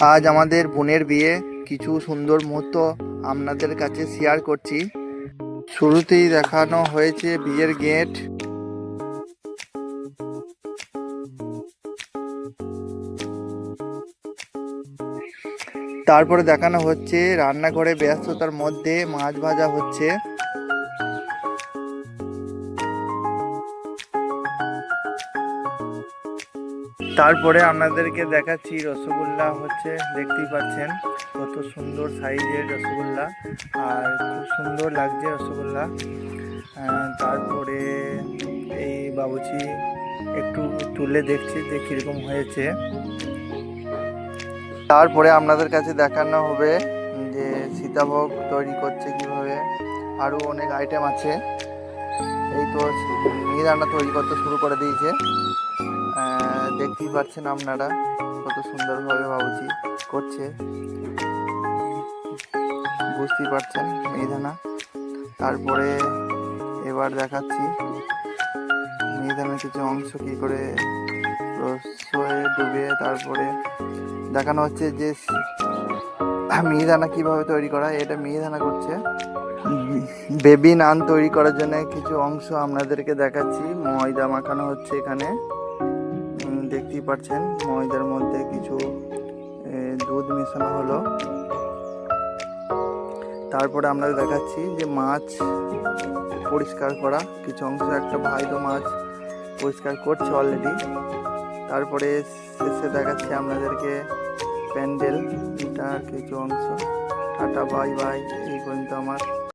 আজ আমাদের বোনের বিয়ে। কিছু সুন্দর মুহূর্ত আপনাদের কাছে শেয়ার করছি। শুরুতেই দেখানো হয়েছে বিয়ের গেট তারপরে দেখানো হচ্ছে রান্নাঘরে ব্যস্ততার মধ্যে মাছ ভাজা হচ্ছে। তারপরে আপনাদেরকে দেখাচ্ছি রসগোল্লা হচ্ছে, দেখতেই পাচ্ছেন কত সুন্দর সাইজের রসগোল্লা আর খুব সুন্দর লাগছে রসগোল্লা। তারপরে এই বাবুচি একটু তুলে দেখছি যে কীরকম হয়েছে। তারপরে আপনাদের কাছে দেখানো হবে যে সীতাভোগ তৈরি করছে কীভাবে। আরও অনেক আইটেম আছে। এই তো মিহিদানা তৈরি করতে শুরু করে দিয়েছে। দেখতেই পাচ্ছেন আপনারা কত সুন্দরভাবে বাবুজি করছে। বুঝতেই পারছেন মিহিদানা তারপরে এবার দেখাচ্ছি মিহিদানার কিছু অংশ কী করে রসয়ে ডুবে তারপরে দেখানো হচ্ছে যে মিহিদানা কীভাবে তৈরি করা হয়, এটা মিহিদানা করছে। বেবি নান তৈরি করার জন্য কিছু অংশ আপনাদেরকে দেখাচ্ছি ময়দা মাখানো হচ্ছে এখানে। দেখতেই পাচ্ছেন ময়দার মধ্যে কিছু দুধ মেশানো হলো। তারপরে আমরা দেখাচ্ছি যে মাছ পরিষ্কার করা, কিছু অংশ, একটা ভাই তো মাছ পরিষ্কার করছে অলরেডি তারপরে শেষে দেখাচ্ছি আপনাদেরকে প্যান্ডেল এটার কিছু অংশ। টাটা বাই বাই এই পর্যন্ত আমার।